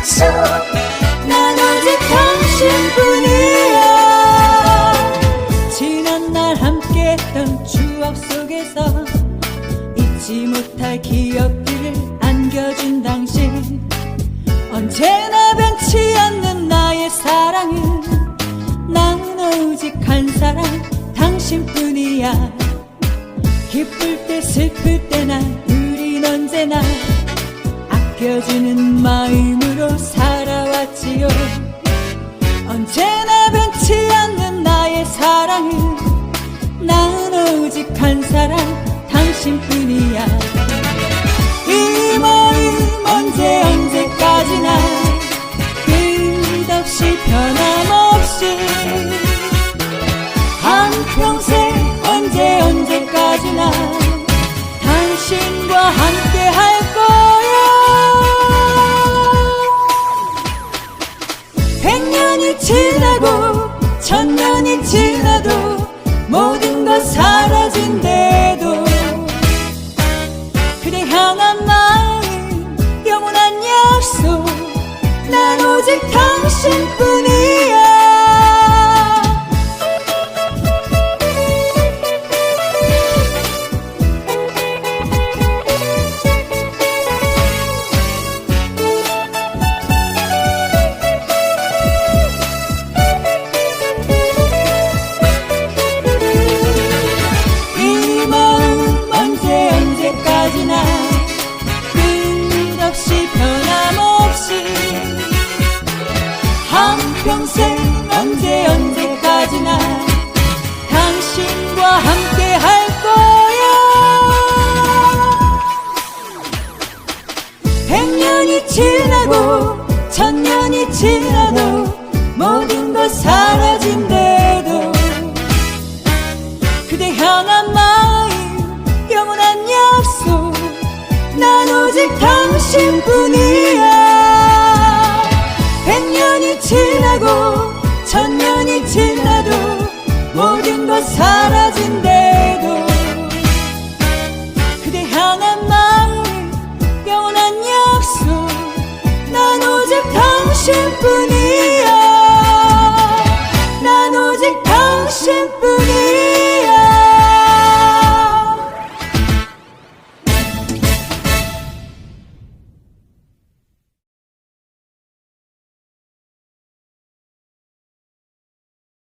약속 난 오직 당신뿐이야. 지난 날 함께했던 추억 속에서 잊지 못할 기억들을 안겨준 당신. 언제나 변치 않는 나의 사랑은 나는 오직 한 사람 당신뿐이야. 기쁠 때 슬플 때나 우린 언제나 아껴주는 마음으 사랑은 난 오직 한 사람 당신뿐이야. 이 마음 언제 언제까지나 끝없이 변함 천년이 지나도 모든 것 사라진대도. 그대 향한 마음 영원한 약속. 난 오직 당신뿐 한평생 언제 언제까지나 당신과 함께 할 거야. 백년이 지나고 천년이 지나도 모든 것 사라진대도 그대 향한 마음 영원한 약속. 난 오직 당신뿐이 사라진대